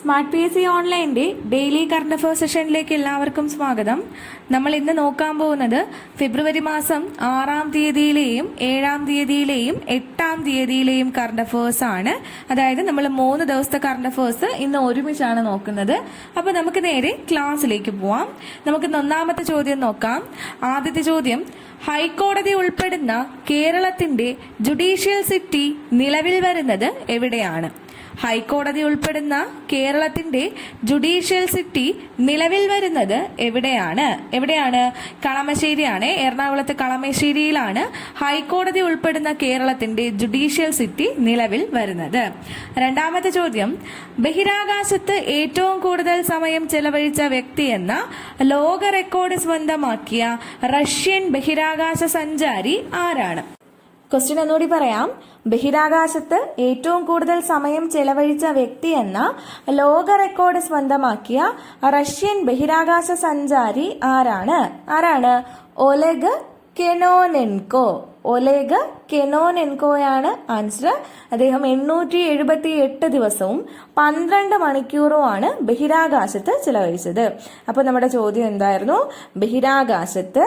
Smart P S C ഓൺലൈന്റെ daily current affair സെഷനിലേക്ക് എല്ലാവർക്കും സ്വാഗതം. നമ്മൾ ഇന്ന് നോക്കാൻ പോകുന്നത് ഫെബ്രുവരി മാസം ആറാം തീയതിയിലെയും ഏഴാം തീയതിയിലെയും എട്ടാം തീയതിയിലെയും കറണ്ട് അഫയേഴ്സ് ആണ്. അതായത് നമ്മൾ മൂന്ന് ദിവസത്തെ കറണ്ട് അഫയേഴ്സ് ഇന്ന് ഒരുമിച്ചാണ് നോക്കുന്നത്. അപ്പോൾ നമുക്ക് നേരെ ക്ലാസ്സിലേക്ക് പോവാം. നമുക്ക് ഒന്നാമത്തെ ചോദ്യം നോക്കാം. ആദ്യത്തെ ചോദ്യം ഹൈക്കോടതി ഉൾപ്പെടുന്ന കേരളത്തിന്റെ ജുഡീഷ്യൽ സിറ്റി നിലവിൽ വരുന്നത് എവിടെയാണ്? ഹൈക്കോടതി ഉൾപ്പെടുന്ന കേരളത്തിന്റെ ജുഡീഷ്യൽ സിറ്റി നിലവിൽ വരുന്നത് എവിടെയാണ്? എവിടെയാണ്? കളമശ്ശേരിയാണ്. എറണാകുളത്ത് കളമശ്ശേരിയിലാണ് ഹൈക്കോടതി ഉൾപ്പെടുന്ന കേരളത്തിന്റെ ജുഡീഷ്യൽ സിറ്റി നിലവിൽ വരുന്നത്. രണ്ടാമത്തെ ചോദ്യം ബഹിരാകാശത്ത് ഏറ്റവും കൂടുതൽ സമയം ചെലവഴിച്ച വ്യക്തി എന്ന ലോക റെക്കോർഡ് സ്വന്തമാക്കിയ റഷ്യൻ ബഹിരാകാശ സഞ്ചാരി ആരാണ്? ക്വസ്റ്റ്യൻ ഒന്നുകൂടി പറയാം. ബഹിരാകാശത്ത് ഏറ്റവും കൂടുതൽ സമയം ചെലവഴിച്ച വ്യക്തി എന്ന ലോക റെക്കോർഡ് സ്വന്തമാക്കിയ റഷ്യൻ ബഹിരാകാശ സഞ്ചാരി ആരാണ്? ആരാണ്? Oleg Kononenko. ഒലേഗ് കെനോനെൻകോയാണ് ആൻസർ അദ്ദേഹം എണ്ണൂറ്റി എഴുപത്തി എട്ട് ദിവസവും പന്ത്രണ്ട് മണിക്കൂറുമാണ് ബഹിരാകാശത്ത് ചിലവഴിച്ചത്. അപ്പൊ നമ്മുടെ ചോദ്യം എന്തായിരുന്നു? ബഹിരാകാശത്ത്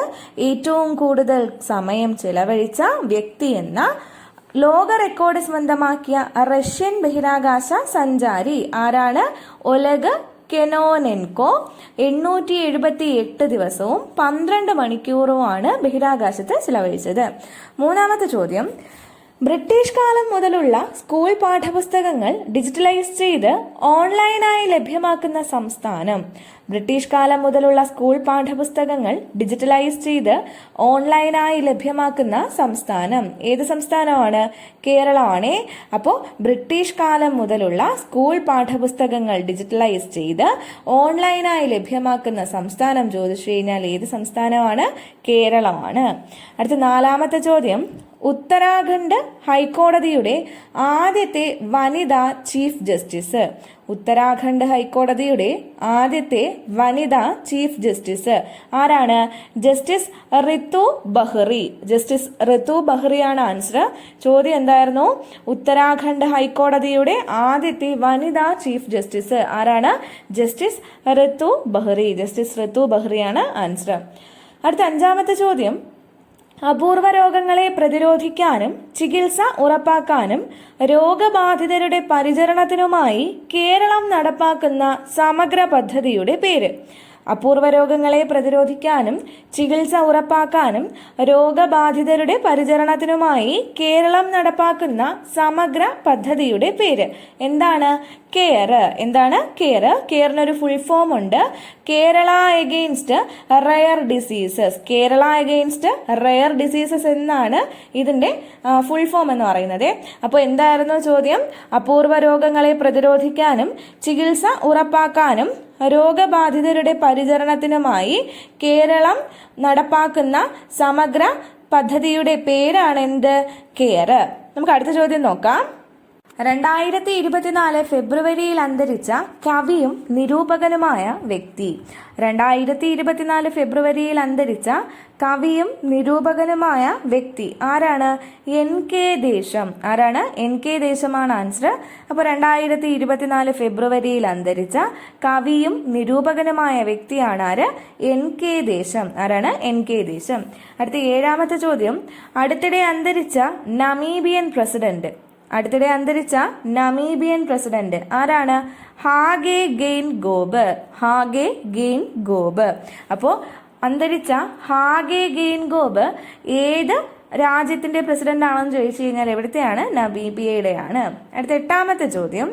ഏറ്റവും കൂടുതൽ സമയം ചിലവഴിച്ച വ്യക്തി എന്ന ലോക റെക്കോർഡ് സ്വന്തമാക്കിയ റഷ്യൻ ബഹിരാകാശ സഞ്ചാരി ആരാണ്? ഒലഗ് കെനോനെൻകോ എണ്ണൂറ്റി എഴുപത്തി എട്ട് ദിവസവും പന്ത്രണ്ട് മണിക്കൂറുമാണ് ബഹിരാകാശത്ത് ചിലവഴിച്ചത്. മൂന്നാമത്തെ ചോദ്യം ബ്രിട്ടീഷ് കാലം മുതലുള്ള സ്കൂൾ പാഠപുസ്തകങ്ങൾ ഡിജിറ്റലൈസ് ചെയ്ത് ഓൺലൈനായി ലഭ്യമാക്കുന്ന സംസ്ഥാനം. ബ്രിട്ടീഷ് കാലം മുതലുള്ള സ്കൂൾ പാഠപുസ്തകങ്ങൾ ഡിജിറ്റലൈസ് ചെയ്ത് ഓൺലൈനായി ലഭ്യമാക്കുന്ന സംസ്ഥാനം. ഏത് സംസ്ഥാനമാണ്? കേരളമാണേ. അപ്പോൾ ബ്രിട്ടീഷ് കാലം മുതലുള്ള സ്കൂൾ പാഠപുസ്തകങ്ങൾ ഡിജിറ്റലൈസ് ചെയ്ത് ഓൺലൈനായി ലഭ്യമാക്കുന്ന സംസ്ഥാനം ചോദിച്ചു കഴിഞ്ഞാൽ ഏത് സംസ്ഥാനമാണ്? കേരളമാണ്. അടുത്ത നാലാമത്തെ ചോദ്യം. ഉത്തരാഖണ്ഡ് ഹൈക്കോടതിയുടെ ആദ്യത്തെ വനിതാ ചീഫ് ജസ്റ്റിസ്. ഉത്തരാഖണ്ഡ് ഹൈക്കോടതിയുടെ ആദ്യത്തെ വനിതാ ചീഫ് ജസ്റ്റിസ്. ആരാണ്? ജസ്റ്റിസ് റിതു ബഹ്റി. ജസ്റ്റിസ് റിതു ബഹ്റിയാണ് ആൻസർ. ചോദ്യം എന്തായിരുന്നു? ഉത്തരാഖണ്ഡ് ഹൈക്കോടതിയുടെ ആദ്യത്തെ വനിതാ ചീഫ് ജസ്റ്റിസ് ആരാണ്? ജസ്റ്റിസ് റിതു ബഹ്റി. ജസ്റ്റിസ് റിതു ബഹ്റിയാണ് ആൻസർ. അടുത്ത അഞ്ചാമത്തെ ചോദ്യം. അപൂർവ രോഗങ്ങളെ പ്രതിരോധിക്കാനും ചികിത്സ ഉറപ്പാക്കാനും രോഗബാധിതരുടെ പരിചരണത്തിനുമായി കേരളം നടപ്പാക്കുന്ന സമഗ്ര പദ്ധതിയുടെ പേര്. അപൂർവ രോഗങ്ങളെ പ്രതിരോധിക്കാനും ചികിത്സ ഉറപ്പാക്കാനും രോഗബാധിതരുടെ പരിചരണത്തിനുമായി കേരളം നടപ്പാക്കുന്ന സമഗ്ര പദ്ധതിയുടെ പേര്. എന്താണ്? കെയർ എന്താണ്? കെയർ കെയറിനൊരു ഫുൾ ഫോം ഉണ്ട്. Kerala against rare diseases Kerala against rare diseases എന്നാണ് ഇതിന്റെ ഫുൾ ഫോം എന്ന് പറയുന്നത്. അപ്പോൾ എന്തായിരുന്നു ചോദ്യം? അപൂർവ രോഗങ്ങളെ പ്രതിരോധിക്കാനും ചികിത്സ ഉറപ്പാക്കാനും രോഗബാധിതരുടെ പരിചരണത്തിനുമായി കേരളം നടപ്പാക്കുന്ന സമഗ്ര പദ്ധതിയുടെ പേരാണ് എന്ത്? കെയർ നമുക്ക് അടുത്ത ചോദ്യം നോക്കാം. രണ്ടായിരത്തി ഇരുപത്തിനാല് ഫെബ്രുവരിയിൽ അന്തരിച്ച കവിയും നിരൂപകനുമായ വ്യക്തി. രണ്ടായിരത്തി ഇരുപത്തിനാല് ഫെബ്രുവരിയിൽ അന്തരിച്ച കവിയും നിരൂപകനുമായ വ്യക്തി ആരാണ്? എൻ കെ ദേശം. ആരാണ്? എൻ കെ ദേശമാണ് ആൻസർ അപ്പോൾ രണ്ടായിരത്തി ഇരുപത്തിനാല് ഫെബ്രുവരിയിൽ അന്തരിച്ച കവിയും നിരൂപകനുമായ വ്യക്തിയാണ് ആര്? എൻ കെ ദേശം. ആരാണ്? എൻ കെ ദേശം. അടുത്ത ഏഴാമത്തെ ചോദ്യം. അടുത്തിടെ അന്തരിച്ച നമീബിയൻ പ്രസിഡന്റ് അടുത്തിടെ അന്തരിച്ച നമീബിയൻ പ്രസിഡന്റ് ആരാണ്? Hage Geingob. Hage Geingob. അപ്പോൾ അന്തരിച്ച ഹാഗെ ഗെയിൻ ഗോബ് ഏത് രാജ്യത്തിന്റെ പ്രസിഡന്റ് ആണെന്ന് ചോദിച്ചു കഴിഞ്ഞാൽ എവിടുത്തെയാണ്? നബീബിയയുടെയാണ് അടുത്ത എട്ടാമത്തെ ചോദ്യം.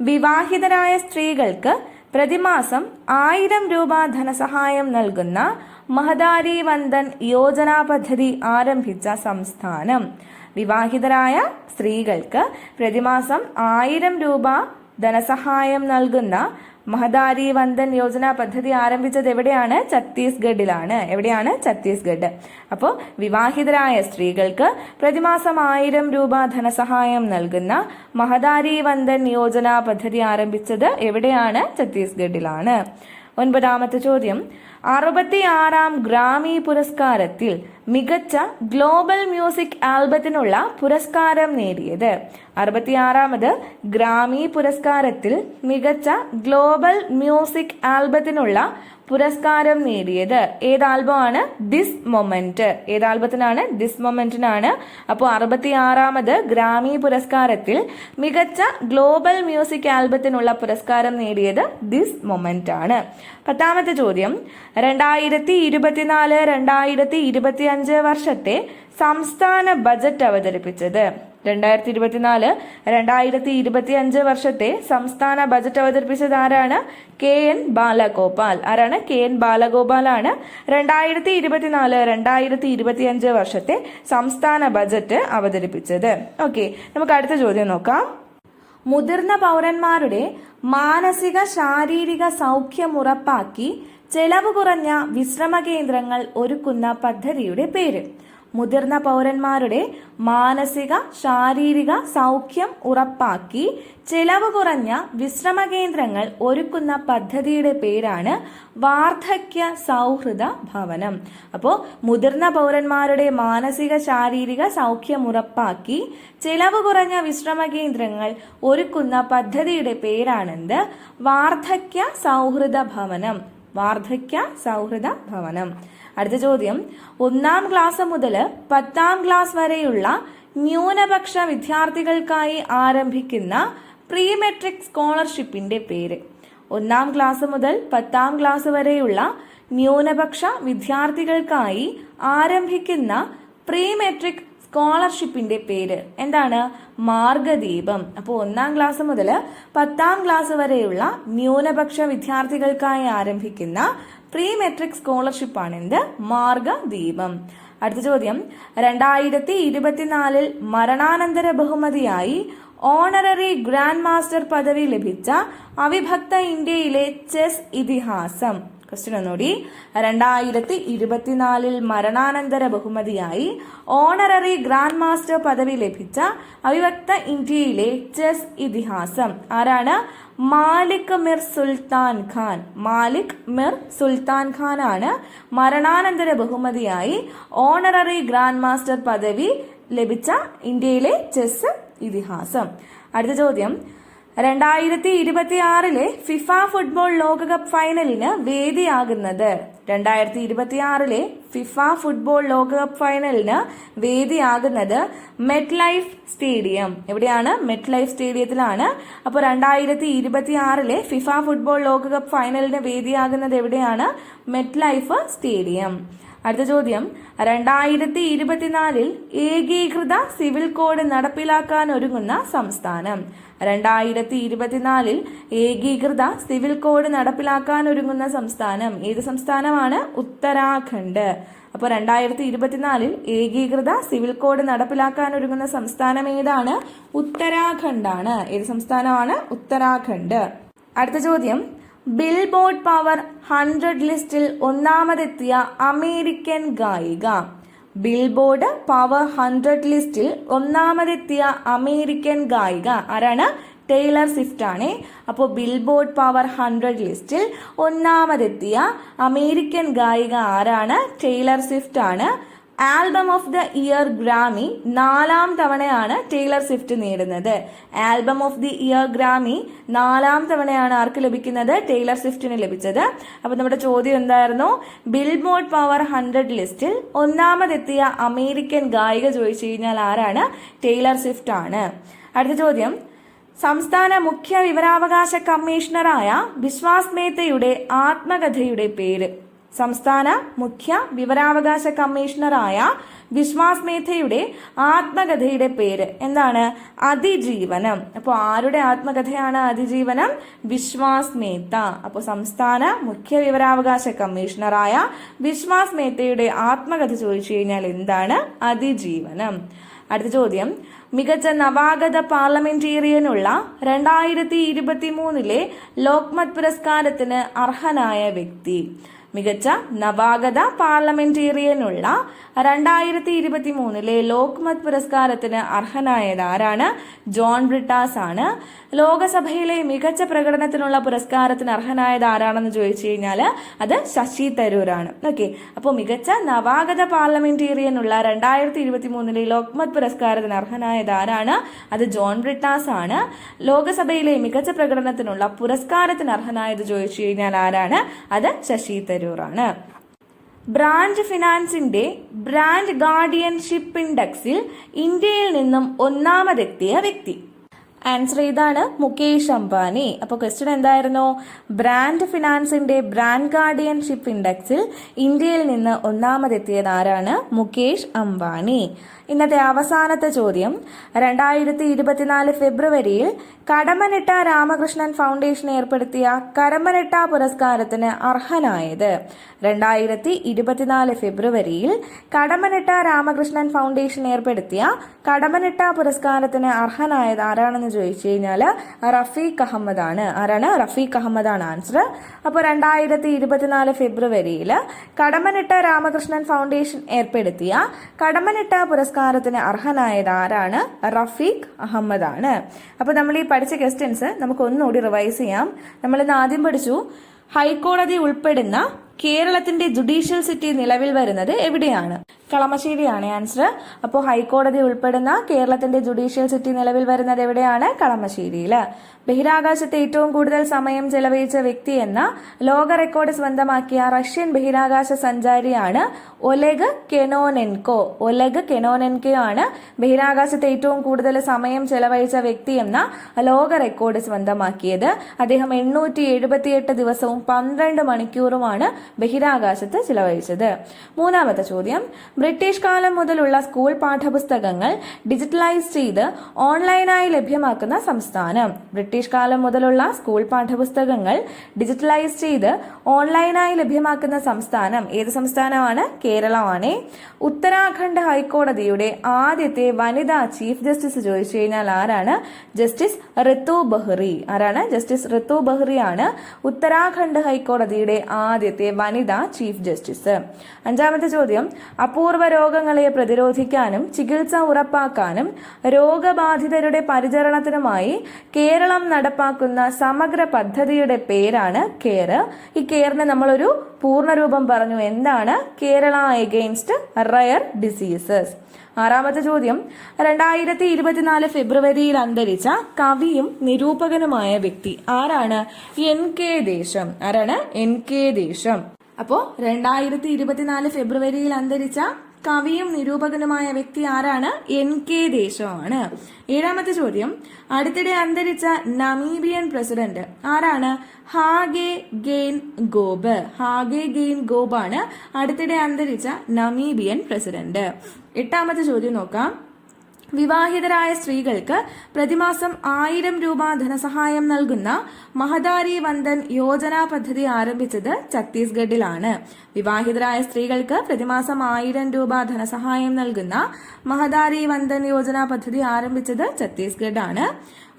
വിവാഹിതരായ സ്ത്രീകൾക്ക് പ്രതിമാസം ആയിരം രൂപ ധനസഹായം നൽകുന്ന മഹദാരി വന്ദൻ യോജന പദ്ധതി ആരംഭിച്ച സംസ്ഥാനം. വിവാഹിതരായ സ്ത്രീകൾക്ക് പ്രതിമാസം ആയിരം രൂപ ധനസഹായം നൽകുന്ന മഹദാരി വന്ദൻ യോജന പദ്ധതി ആരംഭിച്ചത് എവിടെയാണ്? ഛത്തീസ്ഗഡിലാണ്. എവിടെയാണ്? ഛത്തീസ്ഗഡ്. അപ്പോൾ വിവാഹിതരായ സ്ത്രീകൾക്ക് പ്രതിമാസം ആയിരം രൂപ ധനസഹായം നൽകുന്ന മഹദാരി വന്ദൻ യോജന പദ്ധതി ആരംഭിച്ചത് എവിടെയാണ്? ഛത്തീസ്ഗഡിലാണ്. ഒൻപതാമത്തെ ചോദ്യം. അറുപത്തിയാറാം ഗ്രാമി പുരസ്കാരത്തിൽ മികച്ച ഗ്ലോബൽ മ്യൂസിക് ആൽബത്തിനുള്ള പുരസ്കാരം നേടിയത്. അറുപത്തിയാറാമത് ഗ്രാമി പുരസ്കാരത്തിൽ മികച്ച ഗ്ലോബൽ മ്യൂസിക് ആൽബത്തിനുള്ള പുരസ്കാരം നേടിയത്. ഏത് ആൽബമാണ്? ദിസ് മൊമെന്റ് ഏത് ആൽബത്തിനാണ്? ദിസ് മൊമെന്റിനാണ് അപ്പോൾ അറുപത്തിയാറാമത് ഗ്രാമി പുരസ്കാരത്തിൽ മികച്ച ഗ്ലോബൽ മ്യൂസിക് ആൽബത്തിനുള്ള പുരസ്കാരം നേടിയത് ദിസ് മൊമെന്റ് ആണ്. പത്താമത്തെ ചോദ്യം. രണ്ടായിരത്തി ഇരുപത്തിനാല് രണ്ടായിരത്തി ഇരുപത്തി അഞ്ച് വർഷത്തെ സംസ്ഥാന ബജറ്റ് അവതരിപ്പിച്ചത്. രണ്ടായിരത്തി ഇരുപത്തിനാല് രണ്ടായിരത്തി ഇരുപത്തി അഞ്ച് വർഷത്തെ സംസ്ഥാന ബജറ്റ് അവതരിപ്പിച്ചത് ആരാണ് കെ എൻ ബാലഗോപാൽ. ആരാണ്? കെ എൻ ബാലഗോപാലാണ്. രണ്ടായിരത്തി ഇരുപത്തിനാല് രണ്ടായിരത്തി ഇരുപത്തി അഞ്ച് വർഷത്തെ സംസ്ഥാന ബജറ്റ് അവതരിപ്പിച്ചത്. ഓക്കെ നമുക്ക് അടുത്ത ചോദ്യം നോക്കാം. മുതിർന്ന പൗരന്മാരുടെ മാനസിക ശാരീരിക സൗഖ്യം ഉറപ്പാക്കി ചെലവ് കുറഞ്ഞ വിശ്രമ കേന്ദ്രങ്ങൾ ഒരുക്കുന്ന പദ്ധതിയുടെ പേര്. മുതിർന്ന പൗരന്മാരുടെ മാനസിക ശാരീരിക സൗഖ്യം ഉറപ്പാക്കി ചെലവ് കുറഞ്ഞ വിശ്രമ കേന്ദ്രങ്ങൾ ഒരുക്കുന്ന പദ്ധതിയുടെ പേരാണ് വാർദ്ധക്യ സൗഹൃദ ഭവനം. അപ്പോൾ മുതിർന്ന പൗരന്മാരുടെ മാനസിക ശാരീരിക സൗഖ്യം ഉറപ്പാക്കി ചെലവ് കുറഞ്ഞ വിശ്രമ കേന്ദ്രങ്ങൾ ഒരുക്കുന്ന പദ്ധതിയുടെ പേരാണെന്ത്? വാർദ്ധക്യ സൗഹൃദ ഭവനം. വാർദ്ധക്യ സൗഹൃദ ഭവനം. അടുത്ത ചോദ്യം. ഒന്നാം ക്ലാസ് മുതൽ പത്താം ക്ലാസ് വരെയുള്ള ന്യൂനപക്ഷ വിദ്യാർത്ഥികൾക്കായി ആരംഭിക്കുന്ന പ്രീ മെട്രിക് സ്കോളർഷിപ്പിന്റെ പേര്. ഒന്നാം ക്ലാസ് മുതൽ പത്താം ക്ലാസ് വരെയുള്ള ന്യൂനപക്ഷ വിദ്യാർത്ഥികൾക്കായി ആരംഭിക്കുന്ന പ്രീ മെട്രിക് സ്കോളർഷിപ്പിന്റെ പേര്. എന്താണ്? മാർഗദീപം. അപ്പോൾ ഒന്നാം ക്ലാസ് മുതൽ പത്താം ക്ലാസ് വരെയുള്ള ന്യൂനപക്ഷ വിദ്യാർത്ഥികൾക്കായി ആരംഭിക്കുന്ന പ്രീ മെട്രിക് സ്കോളർഷിപ്പാണ് എന്ത് മാർഗദീപം. അടുത്ത ചോദ്യം. രണ്ടായിരത്തി ഇരുപത്തിനാലിൽ മരണാനന്തര ബഹുമതിയായി ഓണററി ഗ്രാൻഡ് മാസ്റ്റർ പദവി ലഭിച്ച അവിഭക്ത ഇന്ത്യയിലെ ചെസ് ഇതിഹാസം. ക്വസ്റ്റ്യൻ ഒന്നുകൂടി രണ്ടായിരത്തി ഇരുപത്തിനാലിൽ മരണാനന്തര ബഹുമതിയായി ഓണററി ഗ്രാൻഡ് മാസ്റ്റർ പദവി ലഭിച്ച അവിഭക്ത ഇന്ത്യയിലെ ചെസ് ഇതിഹാസം. ആരാണ്? മാലിക് മിർ സുൽത്താൻ ഖാൻ. മാലിക് മിർ സുൽത്താൻ ഖാൻ ആണ് മരണാനന്തര ബഹുമതിയായി ഓണററി ഗ്രാൻഡ് മാസ്റ്റർ പദവി ലഭിച്ച ഇന്ത്യയിലെ ചെസ് ഇതിഹാസം. അടുത്ത ചോദ്യം. രണ്ടായിരത്തി ഇരുപത്തി ആറിലെ ഫിഫ ഫുട്ബോൾ ലോകകപ്പ് ഫൈനലിന് വേദിയാകുന്നത്. രണ്ടായിരത്തി ഇരുപത്തി ആറിലെ ഫിഫ ഫുട്ബോൾ ലോകകപ്പ് ഫൈനലിന് വേദിയാകുന്നത് മെറ്റ് ലൈഫ് സ്റ്റേഡിയം. എവിടെയാണ് മെറ്റ് ലൈഫ് സ്റ്റേഡിയത്തിലാണ്. അപ്പോൾ രണ്ടായിരത്തി ഇരുപത്തി ആറിലെ ഫിഫ ഫുട്ബോൾ ലോകകപ്പ് ഫൈനലിന് വേദിയാകുന്നത് എവിടെയാണ്? MetLife stadium. അടുത്ത ചോദ്യം. രണ്ടായിരത്തി ഇരുപത്തിനാലിൽ ഏകീകൃത സിവിൽ കോഡ് നടപ്പിലാക്കാൻ ഒരുങ്ങുന്ന സംസ്ഥാനം. രണ്ടായിരത്തി ഇരുപത്തിനാലിൽ ഏകീകൃത സിവിൽ കോഡ് നടപ്പിലാക്കാൻ ഒരുങ്ങുന്ന സംസ്ഥാനം. ഏത് സംസ്ഥാനമാണ്? ഉത്തരാഖണ്ഡ്. അപ്പോൾ രണ്ടായിരത്തി ഇരുപത്തിനാലിൽ ഏകീകൃത സിവിൽ കോഡ് നടപ്പിലാക്കാൻ ഒരുങ്ങുന്ന സംസ്ഥാനം ഏതാണ്? ഉത്തരാഖണ്ഡാണ്. ഏത് സംസ്ഥാനമാണ്? ഉത്തരാഖണ്ഡ്. അടുത്ത ചോദ്യം. ബിൽ ബോർഡ് പവർ ഹൺഡ്രഡ് ലിസ്റ്റിൽ ഒന്നാമതെത്തിയ അമേരിക്കൻ ഗായിക. ബിൽ ബോർഡ് പവർ ഹൺഡ്രഡ് ലിസ്റ്റിൽ ഒന്നാമതെത്തിയ അമേരിക്കൻ ഗായിക ആരാണ്? ടൈലർ സ്വിഫ്റ്റ് ആണ്. അപ്പോൾ ബിൽബോർഡ് പവർ ഹൺഡ്രഡ് ലിസ്റ്റിൽ ഒന്നാമതെത്തിയ അമേരിക്കൻ ഗായിക ആരാണ്? ടൈലർ സ്വിഫ്റ്റ് ആണ്. Album of the year Grammy നാലാം തവണയാണ് ടൈലർ സ്വിഫ്റ്റ് നേടുന്നത്. Album of the year Grammy നാലാം തവണയാണ് ആർക്ക് ലഭിക്കുന്നത്? ടൈലർ സ്വിഫ്റ്റിന് ലഭിച്ചത്. അപ്പോൾ നമ്മുടെ ചോദ്യം എന്തായിരുന്നു? ബിൽ ബോർഡ് പവർ ഹൺഡ്രഡ് ലിസ്റ്റിൽ ഒന്നാമതെത്തിയ അമേരിക്കൻ ഗായിക ചോദിച്ചു കഴിഞ്ഞാൽ ആരാണ്? ടൈലർ സ്വിഫ്റ്റ് ആണ്. അടുത്ത ചോദ്യം. സംസ്ഥാന മുഖ്യ വിവരാവകാശ കമ്മീഷണറായ ബിശ്വാസ് മേത്തയുടെ ആത്മകഥയുടെ പേര്. സംസ്ഥാന മുഖ്യ വിവരാവകാശ കമ്മീഷണറായ വിശ്വാസ് മേത്തയുടെ ആത്മകഥയുടെ പേര് എന്താണ്? അതിജീവനം. അപ്പോൾ ആരുടെ ആത്മകഥയാണ് അതിജീവനം? വിശ്വാസ് മേത്ത. അപ്പോൾ സംസ്ഥാന മുഖ്യ വിവരാവകാശ കമ്മീഷണറായ വിശ്വാസ് മേത്തയുടെ ആത്മകഥ ചോദിച്ചു കഴിഞ്ഞാൽ എന്താണ്? അതിജീവനം. അടുത്ത ചോദ്യം. മികച്ച നവാഗത പാർലമെന്റേറിയനുള്ള രണ്ടായിരത്തി ഇരുപത്തി മൂന്നിലെ ലോക്മത് പുരസ്കാരത്തിന് അർഹനായ വ്യക്തി. മികച്ച നവാഗത പാർലമെന്റേറിയനുള്ള രണ്ടായിരത്തി ഇരുപത്തി മൂന്നിലെ ലോക്മത് പുരസ്കാരത്തിന് അർഹനായത് ആരാണ്? ജോൺ ബ്രിട്ടാസ് ആണ്. ലോകസഭയിലെ മികച്ച പ്രകടനത്തിനുള്ള പുരസ്കാരത്തിന് അർഹനായത് ആരാണെന്ന് ചോദിച്ചു കഴിഞ്ഞാൽ അത് ശശി തരൂരാണ്. ഓക്കെ. അപ്പോൾ മികച്ച നവാഗത പാർലമെന്റേറിയനുള്ള രണ്ടായിരത്തി ഇരുപത്തി മൂന്നിലെ ലോക്മത് പുരസ്കാരത്തിന് അർഹനായത് ആരാണ്? അത് ജോൺ ബ്രിട്ടാസ് ആണ്. ലോകസഭയിലെ മികച്ച പ്രകടനത്തിനുള്ള പുരസ്കാരത്തിന് അർഹനായത് ചോദിച്ചു കഴിഞ്ഞാൽ ആരാണ്? അത് ശശി തരൂറാണ് ബ്രാഞ്ച് ഫിനാൻസിന്റെ ബ്രാൻഡ് ഗാർഡിയൻഷിപ്പ് ഇൻഡെക്സിൽ ഇന്ത്യയിൽ നിന്നും ഒന്നാമതെത്തിയ വ്യക്തി. ആൻസർ ഇതാണ് മുകേഷ് അംബാനി. അപ്പോൾ ക്വസ്റ്റ്യൻ എന്തായിരുന്നു? ബ്രാൻഡ് ഫിനാൻസിന്റെ ബ്രാൻഡ് ഗാർഡിയൻഷിപ്പ് ഇൻഡെക്സിൽ ഇന്ത്യയിൽ നിന്ന് ഒന്നാമതെത്തിയത് ആരാണ്? മുകേഷ് അംബാനി. ഇന്നത്തെ അവസാനത്തെ ചോദ്യം. രണ്ടായിരത്തി ഇരുപത്തിനാല് ഫെബ്രുവരിയിൽ കടമനിട്ട രാമകൃഷ്ണൻ ഫൗണ്ടേഷൻ ഏർപ്പെടുത്തിയ കരമനിട്ട പുരസ്കാരത്തിന് അർഹനായത്. രണ്ടായിരത്തി ഇരുപത്തിനാല് ഫെബ്രുവരിയിൽ കടമനിട്ട രാമകൃഷ്ണൻ ഫൗണ്ടേഷൻ ഏർപ്പെടുത്തിയ കടമനിട്ട പുരസ്കാരത്തിന് അർഹനായത് ആരാണെന്ന് ചോദിച്ചു കഴിഞ്ഞാൽ റഫീഖ് അഹമ്മദ് ആണ് ആരാണ്? റഫീഖ് അഹമ്മദ് ആണ് ആൻസർ അപ്പോൾ രണ്ടായിരത്തി ഇരുപത്തിനാല് ഫെബ്രുവരിയിൽ കടമനിട്ട രാമകൃഷ്ണൻ ഫൗണ്ടേഷൻ ഏർപ്പെടുത്തിയ കടമനിട്ട പുരസ്കാരത്തിന് അർഹനായത് ആരാണ് റഫീഖ് അഹമ്മദ് ആണ് അപ്പോൾ നമ്മൾ ഈ പഠിച്ച ക്വസ്റ്റ്യൻസ് നമുക്ക് ഒന്നുകൂടി റിവൈസ് ചെയ്യാം. നമ്മൾ ഇന്ന് ആദ്യം പഠിച്ചു ഹൈക്കോടതി ഉൾപ്പെടുന്ന കേരളത്തിന്റെ ജുഡീഷ്യൽ സിറ്റി നിലവിൽ വരുന്നത് എവിടെയാണ്? കളമശ്ശേരിയാണ് ആൻസർ അപ്പോൾ ഹൈക്കോടതി ഉൾപ്പെടുന്ന കേരളത്തിന്റെ ജുഡീഷ്യൽ സിറ്റി നിലവിൽ വരുന്നത് എവിടെയാണ്? കളമശ്ശേരിയിൽ ബഹിരാകാശത്ത് ഏറ്റവും കൂടുതൽ സമയം ചെലവഴിച്ച വ്യക്തി എന്ന ലോക റെക്കോർഡ് സ്വന്തമാക്കിയ റഷ്യൻ ബഹിരാകാശ സഞ്ചാരിയാണ് ഒലെഗ് കെനോനെൻകോ. ഒലെഗ് കെനോനെൻകോ ആണ് ബഹിരാകാശത്ത് ഏറ്റവും കൂടുതൽ സമയം ചെലവഴിച്ച വ്യക്തി എന്ന ലോക റെക്കോർഡ് സ്വന്തമാക്കിയത്. അദ്ദേഹം എണ്ണൂറ്റി ദിവസവും പന്ത്രണ്ട് മണിക്കൂറുമാണ് ബഹിരാകാശത്ത് ചിലവഴിച്ചത്. മൂന്നാമത്തെ ചോദ്യം ബ്രിട്ടീഷ് കാലം മുതലുള്ള സ്കൂൾ പാഠപുസ്തകങ്ങൾ ഡിജിറ്റലൈസ് ചെയ്ത് ഓൺലൈനായി ലഭ്യമാക്കുന്ന സംസ്ഥാനം. ബ്രിട്ടീഷ് കാലം മുതലുള്ള സ്കൂൾ പാഠപുസ്തകങ്ങൾ ഡിജിറ്റലൈസ് ചെയ്ത് ഓൺലൈനായി ലഭ്യമാക്കുന്ന സംസ്ഥാനം. ഏത് സംസ്ഥാനമാണ്? കേരളമാണ്. ഉത്തരാഖണ്ഡ് ഹൈക്കോടതിയുടെ ആദ്യത്തെ വനിതാ ചീഫ് ജസ്റ്റിസ് ചോദിച്ചു കഴിഞ്ഞാൽ ആരാണ്? ജസ്റ്റിസ് ഋതു ബഹ്റി. ആരാണ്? ജസ്റ്റിസ് ഋതു ബഹ്റിയാണ് ഉത്തരാഖണ്ഡ് ഹൈക്കോടതിയുടെ ആദ്യത്തെ വനിതാ ചീഫ് ജസ്റ്റിസ്. അഞ്ചാമത്തെ ചോദ്യം അപൂർവ രോഗങ്ങളെ പ്രതിരോധിക്കാനും ചികിത്സ ഉറപ്പാക്കാനും രോഗബാധിതരുടെ പരിചരണത്തിനുമായി കേരളം നടപ്പാക്കുന്ന സമഗ്ര പദ്ധതിയുടെ പേരാണ് കെയർ ഈ കെയറിന് നമ്മളൊരു പൂർണരൂപം പറഞ്ഞു. എന്താണ്? കേരള എഗെയിൻസ്റ്റ് റയർ ഡിസീസസ് ആറാമത്തെ ചോദ്യം. രണ്ടായിരത്തി ഇരുപത്തിനാല് ഫെബ്രുവരിയിൽ അന്തരിച്ച കവിയും നിരൂപകനുമായ വ്യക്തി ആരാണ്? എൻ കെ ദേശം. ആരാണ്? എൻ കെ ദേശം. അപ്പോ രണ്ടായിരത്തി ഇരുപത്തിനാല് ഫെബ്രുവരിയിൽ അന്തരിച്ച കവിയും നിരൂപകനുമായ വ്യക്തി ആരാണ്? എൻ കെ ദേശമാണ്. ഏഴാമത്തെ ചോദ്യം. അടുത്തിടെ അന്തരിച്ച നമീബിയൻ പ്രസിഡന്റ് ആരാണ്? Hage Geingob. Hage gain ഗോബാണ് അടുത്തിടെ അന്തരിച്ച നമീബിയൻ പ്രസിഡന്റ്. എട്ടാമത്തെ ചോദ്യം നോക്കാം. വിവാഹിതരായ സ്ത്രീകൾക്ക് പ്രതിമാസം ആയിരം രൂപ ധനസഹായം നൽകുന്ന മഹദാരി വന്ദൻ യോജന പദ്ധതി ആരംഭിച്ചത് ഛത്തീസ്ഗഡിലാണ്. വിവാഹിതരായ സ്ത്രീകൾക്ക് പ്രതിമാസം ആയിരം രൂപ ധനസഹായം നൽകുന്ന മഹദാരി വന്ദൻ യോജന പദ്ധതി ആരംഭിച്ചത് ഛത്തീസ്ഗഡ് ആണ്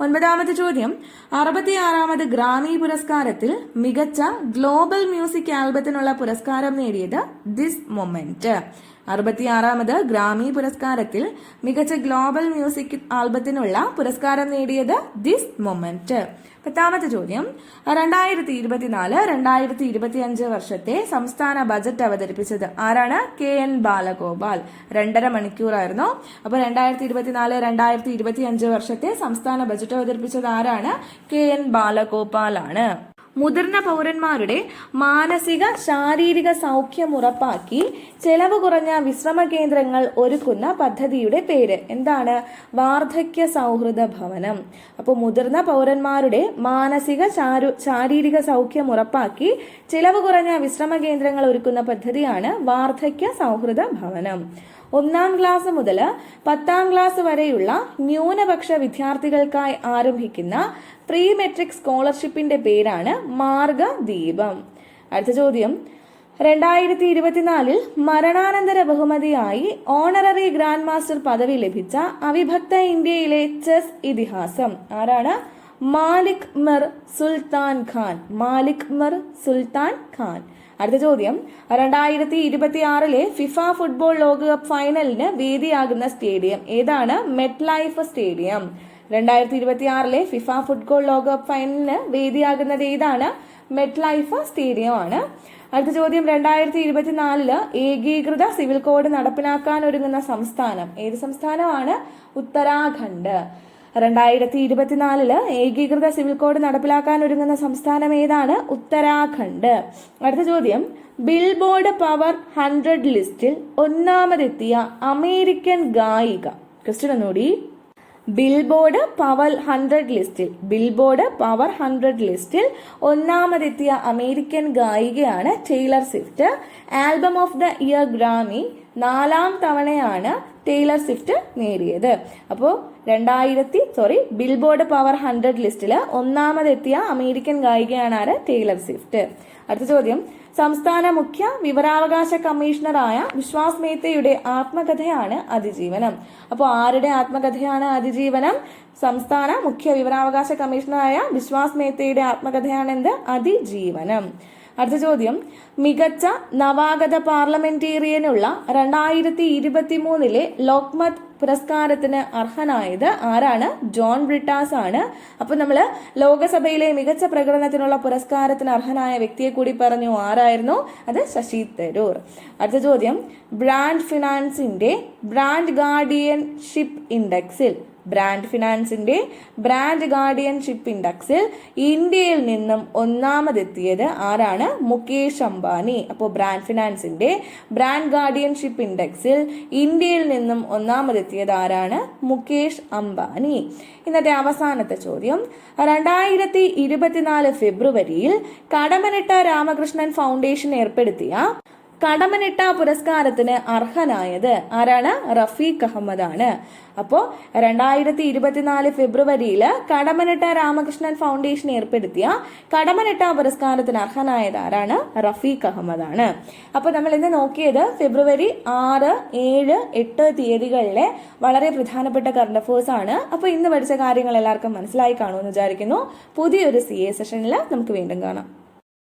ഒൻപതാമത്തെ ചോദ്യം. അറുപത്തിയാറാമത് ഗ്രാമി പുരസ്കാരത്തിൽ മികച്ച ഗ്ലോബൽ മ്യൂസിക് ആൽബത്തിനുള്ള പുരസ്കാരം നേടിയത് ദിസ് മൊമെന്റ്. അറുപത്തിയാറാമത് ഗ്രാമി പുരസ്കാരത്തിൽ മികച്ച ഗ്ലോബൽ മ്യൂസിക് ആൽബത്തിനുള്ള പുരസ്കാരം നേടിയത് ദിസ് മൊമെന്റ്. പത്താമത്തെ ചോദ്യം. രണ്ടായിരത്തി ഇരുപത്തിനാല് രണ്ടായിരത്തി ഇരുപത്തിയഞ്ച് വർഷത്തെ സംസ്ഥാന ബജറ്റ് അവതരിപ്പിച്ചത് ആരാണ്? K N Balagopal. രണ്ടര മണിക്കൂറായിരുന്നു. അപ്പോൾ രണ്ടായിരത്തി ഇരുപത്തിനാല് രണ്ടായിരത്തി ഇരുപത്തിയഞ്ച് വർഷത്തെ സംസ്ഥാന ബജറ്റ് അവതരിപ്പിച്ചത് ആരാണ്? കെ എൻ ബാലഗോപാൽ ആണ് മുതിർന്ന പൗരന്മാരുടെ മാനസിക ശാരീരിക സൗഖ്യം ഉറപ്പാക്കി ചെലവ് കുറഞ്ഞ വിശ്രമ കേന്ദ്രങ്ങൾ ഒരുക്കുന്ന പദ്ധതിയുടെ പേര്. എന്താണ്? വാർദ്ധക്യ സൗഹൃദ ഭവനം. അപ്പോൾ മുതിർന്ന പൗരന്മാരുടെ മാനസിക ശാരു ശാരീരിക സൗഖ്യം ഉറപ്പാക്കി ചെലവ് കുറഞ്ഞ വിശ്രമ കേന്ദ്രങ്ങൾ ഒരുക്കുന്ന പദ്ധതിയാണ് വാർദ്ധക്യ സൗഹൃദ ഭവനം. ഒന്നാം ക്ലാസ് മുതൽ പത്താം ക്ലാസ് വരെയുള്ള ന്യൂനപക്ഷ വിദ്യാർത്ഥികൾക്കായി ആരംഭിക്കുന്ന പ്രീ മെട്രിക് സ്കോളർഷിപ്പിന്റെ പേരാണ് മാർഗദീപം. അടുത്ത ചോദ്യം. രണ്ടായിരത്തി ഇരുപത്തിനാലിൽ മരണാനന്തര ബഹുമതിയായി ഓണററി ഗ്രാൻഡ് മാസ്റ്റർ പദവി ലഭിച്ച അവിഭക്ത ഇന്ത്യയിലെ ചെസ് ഇതിഹാസം. ആരാണ്? മാലിക് മിർ സുൽത്താൻ ഖാൻ. മാലിക് മിർ സുൽത്താൻ ഖാൻ. അടുത്ത ചോദ്യം. രണ്ടായിരത്തി ഇരുപത്തി ആറിലെ ഫിഫ ഫുട്ബോൾ ലോകകപ്പ് ഫൈനലിന് വേദിയാകുന്ന സ്റ്റേഡിയം ഏതാണ്? MetLife stadium. രണ്ടായിരത്തി ഇരുപത്തി ആറിലെ ഫിഫ ഫുട്ബോൾ ലോകകപ്പ് ഫൈനലിന് വേദിയാകുന്നത് ഏതാണ്? മെറ്റ് ലൈഫ് സ്റ്റേഡിയം ആണ് അടുത്ത ചോദ്യം. രണ്ടായിരത്തി ഇരുപത്തിനാലിൽ ഏകീകൃത സിവിൽ കോഡ് നടപ്പിലാക്കാൻ ഒരുങ്ങുന്ന സംസ്ഥാനം ഏത് സംസ്ഥാനമാണ്? ഉത്തരാഖണ്ഡ്. രണ്ടായിരത്തി ഇരുപത്തിനാലിൽ ഏകീകൃത സിവിൽ കോഡ് നടപ്പിലാക്കാൻ ഒരുങ്ങുന്ന സംസ്ഥാനം ഏതാണ്? ഉത്തരാഖണ്ഡ്. അടുത്ത ചോദ്യം. ബിൽ ബോർഡ് പവർ ഹൺഡ്രഡ് ലിസ്റ്റിൽ ഒന്നാമതെത്തിയ അമേരിക്കൻ ഗായിക. ക്വസ്റ്റ്യൻ ഒന്നുകൂടി. ബിൽബോർഡ് പവർ ഹൺഡ്രഡ് ലിസ്റ്റിൽ ബിൽബോർഡ് പവർ ഹൺഡ്രഡ് ലിസ്റ്റിൽ ഒന്നാമതെത്തിയ American ഗായികയാണ് Taylor Swift. Album of the year Grammy നാലാം തവണയാണ് ടൈലർ സ്വിഫ്റ്റ് നേടിയത്. അപ്പോൾ രണ്ടായിരത്തി സോറി ബിൽബോർഡ് പവർ ഹൺഡ്രഡ് ലിസ്റ്റിൽ ഒന്നാമതെത്തിയ അമേരിക്കൻ ഗായികയാണ് ആര്? ടേലർ സ്വിഫ്റ്റ് അടുത്ത ചോദ്യം. സംസ്ഥാന മുഖ്യ വിവരാവകാശ കമ്മീഷണറായ വിശ്വാസ് മേത്തയുടെ ആത്മകഥയാണ് അതിജീവനം. അപ്പോൾ ആരുടെ ആത്മകഥയാണ് അതിജീവനം? സംസ്ഥാന മുഖ്യ വിവരാവകാശ കമ്മീഷണറായ വിശ്വാസ് മേത്തയുടെ ആത്മകഥയാണ് എന്ത്? അതിജീവനം. അടുത്ത ചോദ്യം. മികച്ച നവാഗത പാർലമെന്റേറിയനുള്ള രണ്ടായിരത്തി ഇരുപത്തി മൂന്നിലെ ലോക്മത് പുരസ്കാരത്തിന് അർഹനായത് ആരാണ്? ജോൺ ബ്രിട്ടാസ് ആണ് അപ്പൊ നമ്മൾ ലോകസഭയിലെ മികച്ച പ്രകടനത്തിനുള്ള പുരസ്കാരത്തിന് അർഹനായ വ്യക്തിയെ കൂടി പറഞ്ഞു. ആരായിരുന്നു? അത് ശശി തരൂർ. അടുത്ത ചോദ്യം. ബ്രാൻഡ് ഫിനാൻസിന്റെ ബ്രാൻഡ് ഗാർഡിയൻഷിപ്പ് ഇൻഡെക്സിൽ ബ്രാൻഡ് ഫിനാൻസിന്റെ ബ്രാൻഡ് ഗാർഡിയൻഷിപ്പ് ഇൻഡെക്സിൽ ഇന്ത്യയിൽ നിന്നും ഒന്നാമതെത്തിയത് ആരാണ്? മുകേഷ് അംബാനി. അപ്പോൾ ബ്രാൻഡ് ഫിനാൻസിന്റെ ബ്രാൻഡ് ഗാർഡിയൻഷിപ്പ് ഇൻഡെക്സിൽ ഇന്ത്യയിൽ നിന്നും ഒന്നാമതെത്തിയത് ആരാണ്? മുകേഷ് അംബാനി. ഇന്നത്തെ അവസാനത്തെ ചോദ്യം. രണ്ടായിരത്തി ഇരുപത്തിനാല് ഫെബ്രുവരിയിൽ കടമനിട്ട രാമകൃഷ്ണൻ ഫൗണ്ടേഷൻ ഏർപ്പെടുത്തിയ കടമനിട്ട പുരസ്കാരത്തിന് അർഹനായത് ആരാണ്? റഫീഖ് അഹമ്മദ് ആണ് അപ്പോൾ രണ്ടായിരത്തി ഇരുപത്തിനാല് ഫെബ്രുവരിയിൽ കടമനിട്ട രാമകൃഷ്ണൻ ഫൗണ്ടേഷൻ ഏർപ്പെടുത്തിയ കടമനിട്ട പുരസ്കാരത്തിന് അർഹനായത് ആരാണ്? റഫീഖ് അഹമ്മദ് ആണ് അപ്പോൾ നമ്മൾ ഇന്ന് നോക്കിയത് ഫെബ്രുവരി ആറ് ഏഴ് എട്ട് തീയതികളിലെ വളരെ പ്രധാനപ്പെട്ട കറണ്ട് അഫേഴ്സ് ആണ്. അപ്പോൾ ഇന്ന് പഠിച്ച കാര്യങ്ങൾ എല്ലാവർക്കും മനസ്സിലായി കാണുമെന്ന് വിചാരിക്കുന്നു. പുതിയൊരു സി എ സെഷനിൽ നമുക്ക് വീണ്ടും കാണാം.